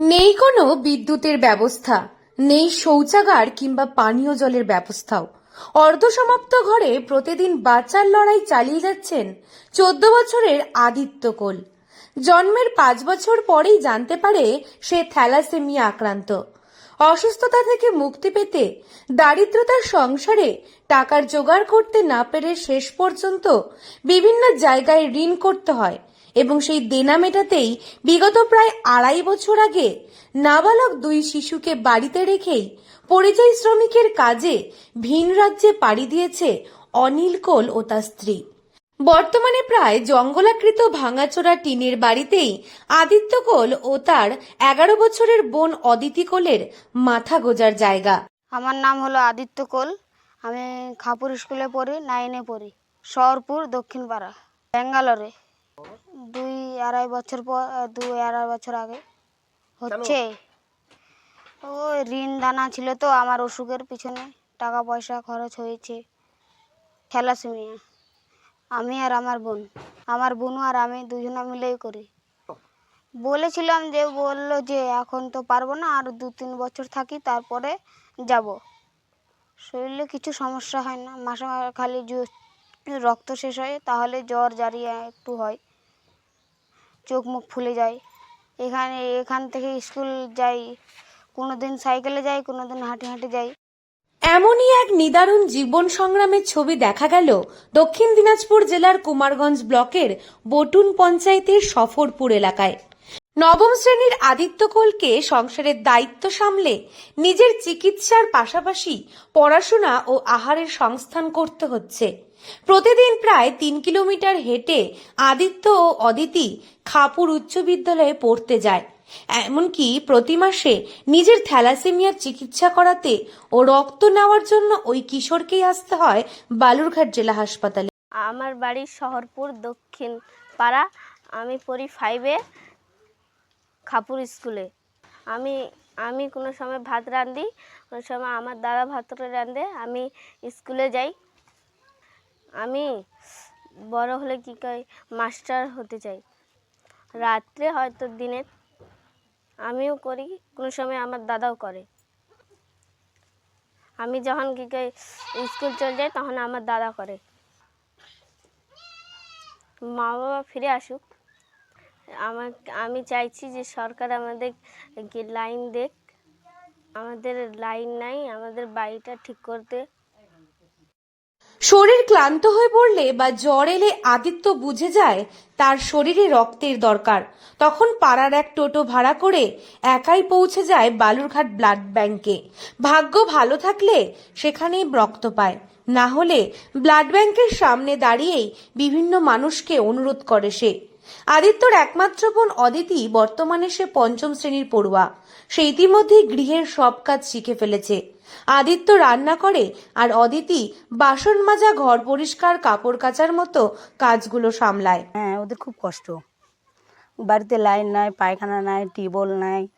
নেই কোনো বিদ্যুতের ব্যবস্থা, নেই শৌচাগার কিংবা পানীয় জলের ব্যবস্থাও। অর্ধসমাপ্ত ঘরে প্রতিদিন বাঁচার লড়াই চালিয়ে যাচ্ছেন চোদ্দ বছরের আদিত্য কোল। জন্মের পাঁচ বছর পরেই জানতে পারে সে থ্যালাসেমিয়া আক্রান্ত। অসুস্থতা থেকে মুক্তি পেতে দারিদ্রতার সংসারে টাকার জোগাড় করতে না পেরে শেষ পর্যন্ত বিভিন্ন জায়গায় ঋণ করতে হয়। এবং সেই দেনা মেটাতেই বিগত প্রায় আড়াই বছর আগে নাবালক দুই শিশুকে বাড়িতে রেখেই পরিযায়ী শ্রমিকের কাজে ভিন রাজ্যে পাড়ি দিয়েছে অনিল কোল ও তার স্ত্রী। বর্তমানে প্রায় জঙ্গলাকৃত ভাঙাচোরা টিনের বাড়িতেই আদিত্য কোল ও তার এগারো বছরের বোন অদিতি কোলের মাথা গোজার জায়গা। আমার নাম হলো আদিত্য কোল। আমি খাপুর স্কুলে পড়ি, নাইনে পড়ি। শহরপুর দক্ষিণ পাড়া ব্যাঙ্গালোরে। দুই আড়াই বছর পর দুই আড়াই বছর আগে। হচ্ছে ও ঋণ দানা ছিল তো আমার অসুখের পিছনে টাকা পয়সা খরচ হয়েছে। খেলা থ্যালাসেমিয়া। আমি আর আমার বোন। আমার বোনও আর আমি দুজনে মিলেই করি। বলেছিলাম যে বলল যে এখন তো পারব না আর দু তিন বছর থাকি তারপরে যাব। শরীরে কিছু সমস্যা হয় না মাসে মাসে খালি রক্ত শেষ হয় তাহলে জ্বর জারিয়া একটু হয়। চোখ মুখ ফুলে যায়। এখানে, এখান থেকে স্কুল যাই কোনো দিন সাইকেলে যাই কোনো দিন হাঁটে হাঁটে যাই। এমনই এক নিদারুণ জীবন সংগ্রামের ছবি দেখা গেল দক্ষিণ দিনাজপুর জেলার কুমারগঞ্জ ব্লকের বটুন পঞ্চায়েতের সফরপুর এলাকায়। নবম শ্রেণির আদিত্য কোলকে সংসারের দায়িত্ব সামলে নিজের চিকিৎসার পাশাপাশি পড়াশোনা ও আহারের সংস্থান করতে হচ্ছে। প্রতিদিন প্রায় তিন কিলোমিটার হেঁটে আদিত্য ও অদিতি খাপুর উচ্চ বিদ্যালয়ে পড়তে যায়। এমনকি প্রতি মাসে নিজের থ্যালাসেমিয়ার চিকিৎসা করাতে ও রক্ত নেওয়ার জন্য ওই কিশোরকেই আসতে হয় বালুরঘাট জেলা হাসপাতালে। আমার বাড়ি শহরপুর দক্ষিণ পাড়া। আমি পড়ি ফাইভে খাপুর স্কুলে। আমি আমি কোনো সময় ভাত রাঁধি কোনো সময় আমার দাদা ভাত রাঁধে আমি স্কুলে যাই। আমি বড় হলে কী কয়, মাস্টার হতে চাই। রাত্রে হয়তো দিনে আমিও করি, কোনো সময় আমার দাদাও করে। আমি যখন কী কয়, স্কুল চলে যাই, তখন আমার দাদা করে। মা বাবা ফিরে আসুক। আমার, আমি চাইছি যে সরকার আমাদের লাইন দেখ। আমাদের লাইন নাই, আমাদের বাড়িটা ঠিক করতে শরীর ক্লান্ত হয়ে পড়লে বা জ্বর এলে আদিত্য বুঝে যায় তার শরীরে রক্তের দরকার। তখন পাড়ার এক টোটো ভাড়া করে একাই পৌঁছে যায় বালুরঘাট ব্লাড ব্যাংকে। ভাগ্য ভালো থাকলে সেখানেই রক্ত পায়। না হলে ব্লাড ব্যাংকের সামনে দাঁড়িয়েই বিভিন্ন মানুষকে অনুরোধ করে সে। আদিত্যর একমাত্র বোন অদিতি বর্তমানে সে পঞ্চম শ্রেণির পড়ুয়া। সে ইতিমধ্যেই গৃহের সব কাজ শিখে ফেলেছে। আদিত্য রান্না করে আর অদিতি বাসন মাজা, ঘর পরিষ্কার, কাপড় কাচার মতো কাজগুলো সামলায়। হ্যাঁ ওদের খুব কষ্ট। বাড়িতে লাইন নাই, পায়খানা নাই, টিউবওয়েল নাই,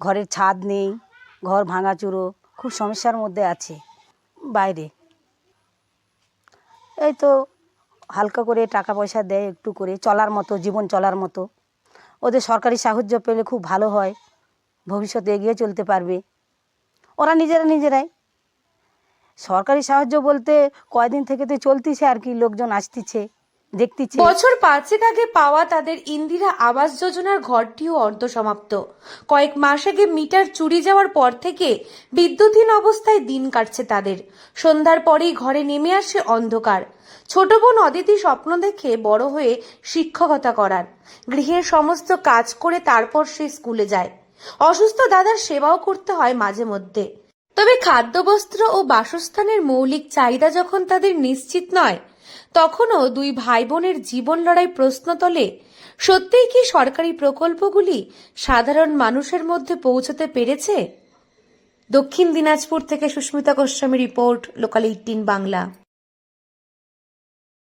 ঘরের ছাদ নেই, ঘর ভাঙাচুরো, খুব সমস্যার মধ্যে আছে। বাইরে এই তো হালকা করে টাকা পয়সা দেয় একটু করে, চলার মতো, জীবন চলার মতো। ওদের সরকারি সাহায্য পেলে খুব ভালো হয়, ভবিষ্যতে এগিয়ে চলতে পারবে। ওরা নিজেরা নিজেরাই। সরকারি সাহায্য বলতে কয়দিন থেকে তো চলতিছে আর কি, লোকজন আসতিছে। দেখতিছে বছর পাঁচেক আগে পাওয়া তাদের ইন্দিরা আবাস যোজনার ঘরটিও অর্ধসমাপ্ত। কয়েক মাস আগে মিটার চুরি যাওয়ার পর থেকে বিদ্যুৎহীন অবস্থায় দিন কাটছে তাদের। সন্ধ্যার পরেই ঘরে নেমে আসে অন্ধকার। ছোট বোন অদিতি স্বপ্ন দেখে বড় হয়ে শিক্ষকতা করার। গৃহের সমস্ত কাজ করে তারপর সে স্কুলে যায়। অসুস্থ দাদার সেবাও করতে হয় মাঝে মধ্যে। তবে খাদ্যবস্ত্র ও বাসস্থানের মৌলিক চাহিদা যখন তাদের নিশ্চিত নয় তখনও দুই ভাই বোনের জীবন লড়াই প্রশ্ন তোলে, সত্যিই কি সরকারি প্রকল্পগুলি সাধারণ মানুষের মধ্যে পৌঁছতে পেরেছে? দক্ষিণ দিনাজপুর থেকে Susmita Goswami report, local eighteen Bangla.